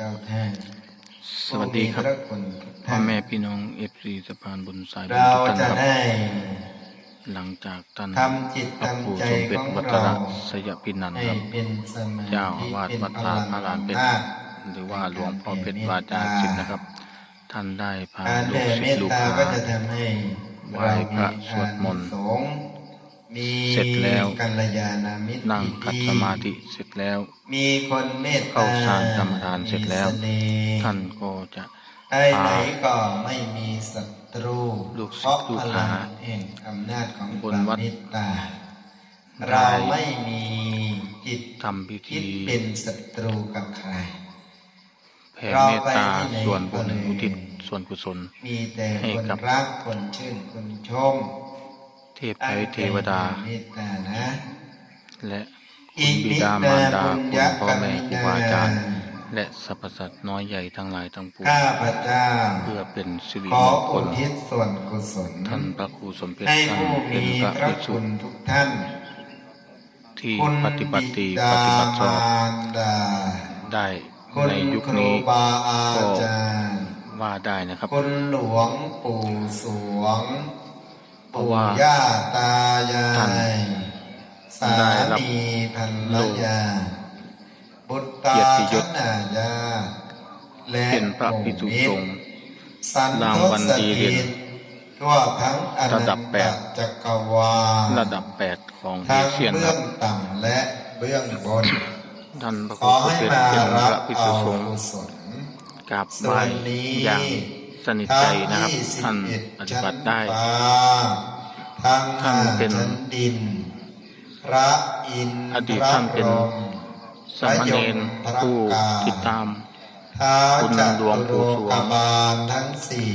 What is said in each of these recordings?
จ้าท่านสวัสดีครับผู้มีพะคุณทุกพ่อท่านแม่พี่น้องเอฟซีสะพานบุญสายบุญเราทุกท่านจะครับได้หลังจากท่านทำจิตพระครูทำใจสมเด็จของวัฒเรานสยพินันท์ให้ครับเป็นสมาธิเจ้าอาวาสเป็นวัดพลาลันงพระลานเป็นอำนาจหรือว่าหลวงพ่อเพชรวาจาศิษย์นะครับ ท่านได้พาการลูแผ่กศิเมษตย์ลูกตาหาก็จะทำให้ไหว้พระสวดมนต์ เราอานิสงส์มีเสร็จแล้วกัลยาณมิตรนั่งคัดที่สมาธิเสร็จแล้วมีคนเมตตาเข้าฌานกรรมฐานเสร็จแล้วมีน่ห์ท่านก็จะไปไหนก็ไม่มีศัตรูลูกศิเพราะษย์ลูกพหาลังแห่งอำนาจของบนวัดความเมตตาได้เราไม่มีจิตทำพิคิดธีเป็นศัตรูกับใครแผ่เมตตาส่วนบุญอุทิศส่วนกุศล มีแต่ให้คนกับรักคนชื่นคนชม เทพไทยเทวดาเมตตานะและคุณบิดามารดาคุณพ่อแม่ครูบาอาจารย์ และสรรพสัตว์น้อยใหญ่ทั้งหลายทั้งปวงข้าพเจ้าเพื่อเป็นสิริขอมงคอุลทิศส่วนกุศลท่านพระครูสมเด็จให้ท่านผู้เป็นมีพระพระภิกษุคุณทุกท่านที่คุณปฏิบัติดีบิปดาฏิบัติชอบมารดาได้คุณในยุคครูนี้บาอาจารย์ว่าได้นะครับคุณหลวงปู่สวงเพราะ ปู่ว่าย่าตายาท่านยสาได้รับมีภรรยาบุตรตาเกียรติยศคณาญาและเป็นพระภิกษุสงฆ์สันรางทวัลศดีถิเด่นตทั่วทั้งอนัระนดับแปตดจักรวาลระดับแปดของเอทั้งเชียนคเบื้รัอบงต่ำและเบื้องบนท่านพระคขรูอสมให้เด็จมาเป็นพรัระบภิกเอาษุสงฆ์กุศลกราบส่ไหวว้นนี้อย่าง สนิทใจนะครับ ท่านปฏิบัติได้ทั้งท่านเป็นชั้นดินพระอินทร์อดีตท่านเป็นพระพรหมสามเณรผู้ติดตามท้าวคุณจัหลวงปู่สวงตุโลกบาลทั้งสี่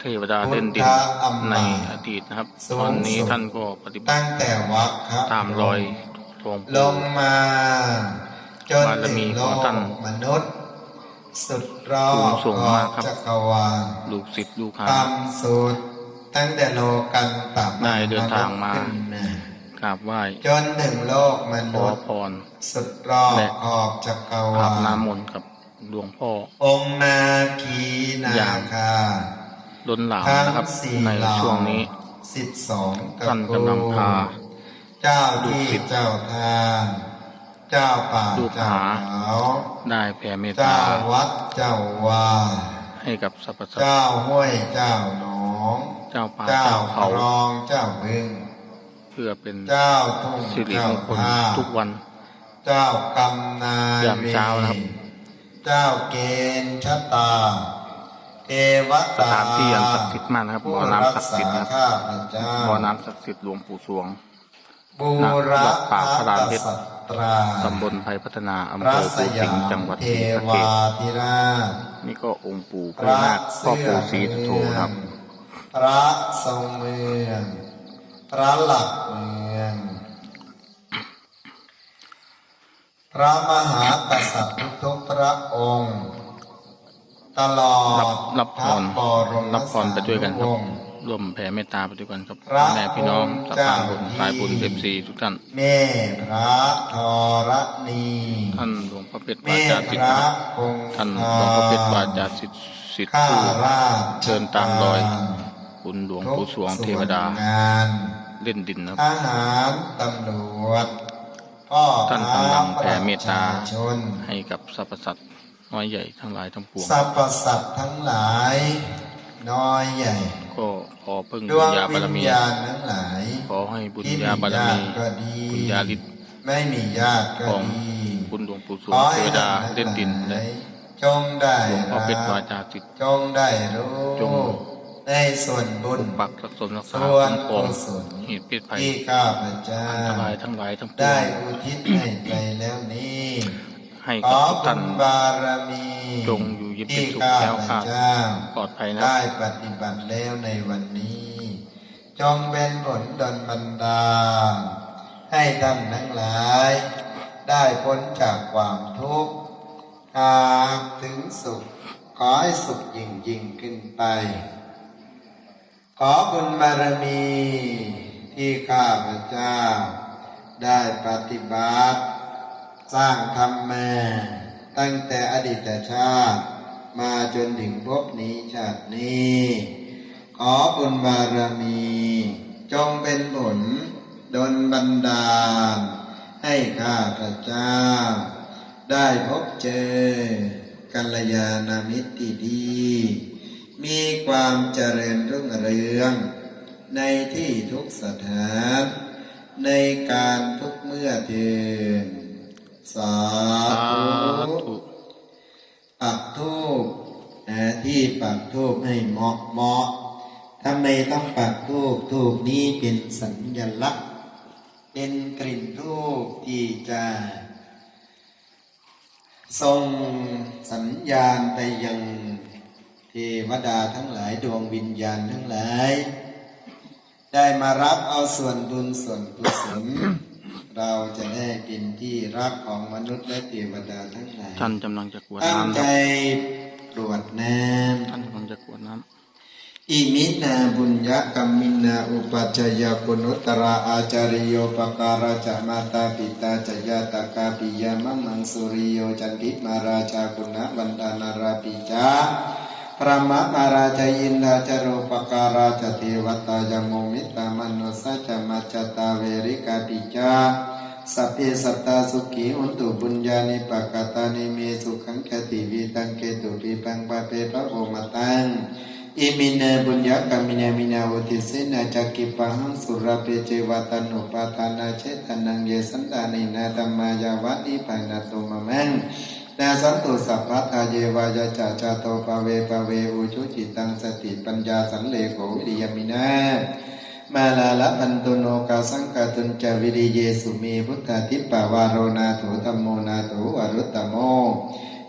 เทวดาเล่นดินในอดีตนะครับ ตอนนี้ท่านก็ปฏิบัติตั้งแต่วัดครับตามรอยหลวงลปู่งมาจนบารถึมีงโลของกท่านมนุษย์ สุดรอสูงบส่งมากครับจักรวาลลูกศิษย์ลูกหาต่ำสุดตั้งแต่โลกันต่ำได้เดินทางมาขึ้นมกราบไหว้จนถึงโลกมขนุอษย์พรสุดรอบและขอบจักรอาวาบลน้ำมนต์กับหลวงพ่อ องค์นาคีนาอย่างคาล้นหลามทั้งนะครับสี่ในเหล่าช่วงนี้สิบสองตระท่านกูกำลังพา เจ้าลูกที่ศิษย์เจ้าทาง เจ้าป่าลูกเจ้าหาเขาได้แผ่เมตเจ้าตาวัดเจ้าวาให้กับสรรพสัตว์เจ้าห้วยเจ้าหนองเจ้าป่าเจ้าเจ้าคเขารองเจ้าบึงเพื่อเป็นเจ้าทุ่งสิริเจ้ามงคลท่าทุกวัน เจ้ากำนายยามเช้านะครับ เจ้าเกณฑ์ชะตาเทวสตาถานที่อันศักดิ์สิทธิ์มากนะครับผู้บ่อน้ำศักดิ์สิทธิ์รันะกคษารับข้าพเจ้าบ่อน้ำศักดิ์สิทธิ์หลวงปู่สวงบู ณรวัดป่าพระรามเพชรสัตราตำบลไผ่พัฒนาอำพเภระอสภูสิยางห์มจังหวัดเทศรีสะเกวาษธิราชนี่ก็องค์ปู่พพระญานาคพ่อเสื้ปู่ศรีสุโธครับ พระทรงเมือง พระหลักเมือง พระมหากษัตริย์ทุกๆพระองค์ ตลอรับดรับพรพะบมรับพรไปด้วยกันครับสา รีวงศ์ร่วมแผ่เมตตาไปด้วยกันครับพระแม่พี่น้ององค์สะพานบุญเจ้าสายบุญที่เอฟซีทุกท่านแม่พระธรณีท่านหลวงพ่อเพชรแม่วาจาพสิทธิ์ระนะครับคงท่านหลวงพ่อเพชรวาจาสิทธิ์สิทธิ์ข้าผู้ราชเชิญตามรอย คุณหลวงปู่สวงเทวดาทุกส่นงานเล่นดินนะครับทหารตำรวจพ่อท่านกำลังแผ่เมตตาประชชนให้กับสรรพสัตว์น้อยใหญ่ทั้งหลายทั้งปวงสรรพสัตว์ทั้งหลาย น้อยใหญ่ ก็ขอพึ่งดบุวญงญาวิบารญมีญาณทั้งหลาย ขอให้บุญที่ญาบารมีญติก็ดีบุญญาฤทธิ์ไม่มีญาติก็ของดีคุณหลวงปู่สวขงอเทให้วดาท่านเล่นดินทั้งหและลายจงได้หลวงพ่อเพชรวารับจาสิทธิ์จงได้รู้จงในส่วนบุญปกปักรักษารักษาส่วนคุ้มครองกุศลเหตุเพศภัยที่ข้าพเจ้าอันตรายทั้งหลายทั้งปวได้งอุทิศให้ไปแล้วนี้ ให้ขกับอทุกบุท่านญบารมีจงอยู่เย็นเป็นที่สุขข้าแคล้วพคลาดเจ้าปลอดภัยนะได้ปฏิบัติแล้วในวันนี้ จงเป็นผลดลบันดาลให้ท่านทั้งหลาย ได้พ้นจากความทุกข์หากถึงสุข ขอให้สุขยิ่งยิ่งขึ้นไป ขอบุญบารมีที่ข้าพเจ้า ได้ปฏิบัติ สร้างธรรมมาตั้งแต่อดีตชาติ มาจนถึงภพนี้ชาตินี้ ขอบุญบารมี จงเป็นผลดลบันดาล ให้ข้าพระเจ้า ได้พบเจอกัลยาณมิตรที่ดี มีความเจริญรุ่งเรือง ในที่ทุกสถาน ในการทุกเมื่อเทิน สาธุธุปักทูบนะที่ปักทูบให้เหมาะเหมาะทำไมต้องปักทูบทูบนี้เป็นสัญลักษณ์ เป็นกลิ่นทูบที่จะส่งสัญญาณไปยังเทวดาทั้งหลายดวงวิญญาณทั้งหลาย ได้มารับเอาส่วนบุญส่วนกุศล เราจะได้เป็นที่รักของมนุษย์และเทวดาทั้งหลายท่านกำลังจะกรวดตั้งน้ำคใจรับกรวดน้ท่านกำลังจะกรวดน้ำอิมินาบุญญกรรมินาอุปัชฌยปุณุตระอาจาริโยปการาจะมาตาปิตาจยาตากาปิยามะมังสุริโยจันทิมาราชาคุณวันดานาราปิจา พระมะมาราชยินดาจโรปการาจเทวตายโมมิตามนุสัจมัจตาเวริกาปิจาสัพเพสัตตาสุขีอุตุบุญญาณิปกตานิเมสุขังคติวิตังเกตุปิปังปะเปพระโอมตังอิมินาบุญญากามินามินาวุติสินาจักกิปังสุรเปเจวตานุปาทานาเชตนังเยสันตานินาธรรมายาวัติปันนตุมะมัง นาสันตุสัพพะทาเยวายาจาจาโตปเวปะเวอุชุจิตังสติปัญญาสันเลโกวิริยมินามาลาละพันตุโนกาสังกาตุนจาวิริเยสุมีพุทธาทิปปาวาโรนาโถธรรมโมนาโถวรุตตโม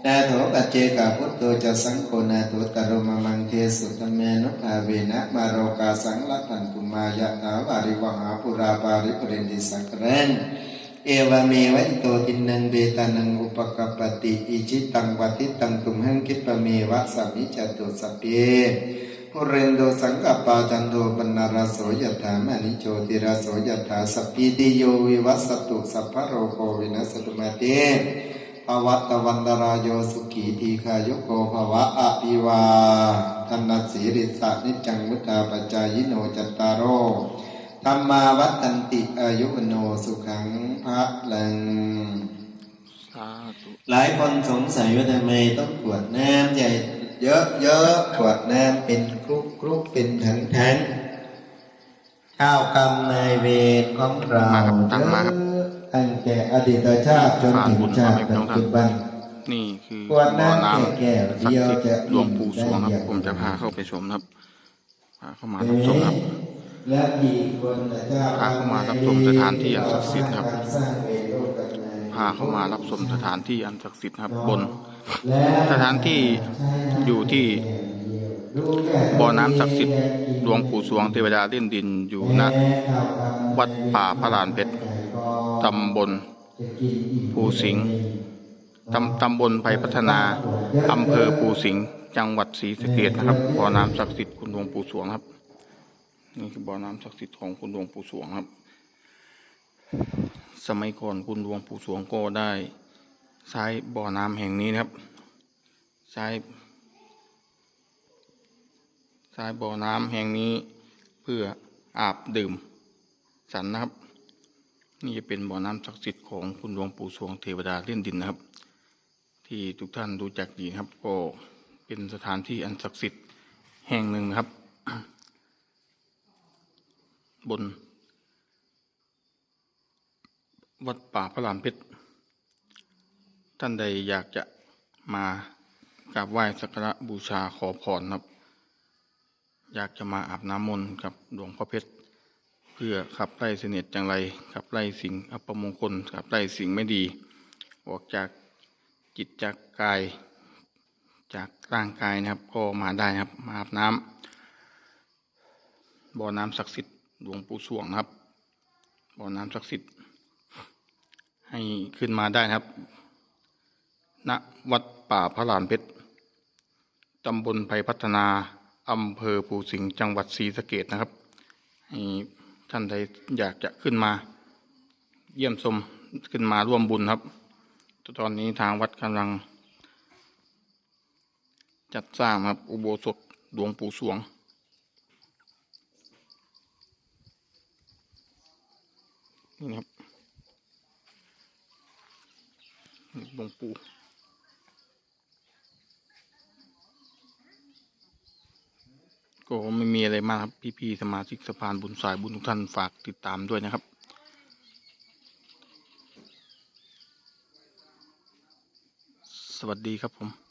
นาโถปัจเจกาพุทโตจะสังโฆนาโถตรุมมังเทสุตเมนุภาเวนะมาโรกาสังละพันตุมายะถาวาริวหาปุราปาริปเรนติสักเรน เอวเมวะอิโตตินังเบตานังอุปกปปติอิจิตังวัติตังตุมหังคิปะเมวะสัมมิจตุสัพเพปุเรนโดสังกปปาจันโดปนารโสยถามณิโจติราโสยถาสัพพิติโยวิวัสสตุสัพพะโรโควินัสตุมาเตภวัตวันตรายโยสุขีทีขายุโกภวะอภิวาธนัสสีริสะนิจังมุตตาปัจายโนจัตตารโอ ธรรมาวัตันติอายุวโนสุขังพระลังำสาธุหลายคนสงสัยว่าทำไมต้องกรวดน้ำใหญ่เยอะเยอะๆกรวดน้ำเป็นครุกครุกเป็นถังถังข้าวกรรมนายเวรของเราเยอะตั้งแต่อดีตชาติจนถึงชาติปัจจุบันนี่คือกรวดบ่อน้ำน้ำแก่ๆศักเดียวดิ์สิทธิ์จะหลวงปู่สวงครับ ผมจะพาเข้าไปชมนะครับพาเข้ามารับชมครับ และอีกคนนะเจ้าพาเข้ามารับชมสถานที่อันศักดิ์สิทธิ์ครับสร้างเวรโลกนายพาเข้ามารับชมสถานที่อันศักดิ์สิทธิ์ครับบนและสถานที่อยู่ที่บ่อน้ำศักดิ์สิทธิ์หลวงปู่สวงเทวดาเล่นดินอยู่ณวัดป่าพระลานเพชรตำบลภูสิงห์ตำตำบลไผ่พัฒนาอำเภอภูสิงห์จังหวัดศรีสะเกษนะครับบ่อน้ำศักดิ์สิทธิ์คุณหลวงปู่สวงครับ นี่คือบ่อน้ำศักดิ์สิทธิ์ของคุณหลวงปู่สวงครับ สมัยก่อนคุณหลวงปู่สวงก็ได้ใช้บ่อน้ำแห่งนี้นะครับใช้ใช้บ่อน้ำแห่งนี้เพื่ออาบดื่มสันนะครับ นี่จะเป็นบ่อน้ำศักดิ์สิทธิ์ของคุณหลวงปู่สวงเทวดาเล่นดินนะครับ ที่ทุกท่านรู้จักดีครับก็เป็นสถานที่อันศักดิ์สิทธิ์แห่งหนึ่งนะครับ บน วัดป่าพระรามเพชรท่านใดอยากจะมากราบไหว้สักการะบูชาขอพรครับ อยากจะมาอาบน้ำมนต์กับหลวงพ่อเพชรเพื่อขับไล่เสนียดจังไรขับไล่สิ่งอัปมงคลขับไล่สิ่งไม่ดี ออกจากจิตจากกายจากร่างกายนะครับ ก็มาได้ครับ มาอาบน้ำบ่อน้ำศักดิ์สิทธิ์ หลวงปู่สวงนะครับบ่อน้ำศักดิ์สิทธิ์ให้ขึ้นมาได้นะครับ ณ วัดป่าพระลานเพชร ตำบลไผ่พัฒนา อำเภอภูสิงห์ จังหวัดศรีสะเกดนะครับ ให้ท่านใดอยากจะขึ้นมา เยี่ยมชมขึ้นมาร่วมบุญครับ ตอนนี้ทางวัดกำลัง จัดสร้างครับ อุโบสถหลวงปู่สวง นี่นะครับนี่หลวงปู่ก็ไม่มีอะไรมากครับ พี่ๆสมาชิกสะพานบุญสายบุญทุกท่านฝากติดตามด้วยนะครับ สวัสดีครับผม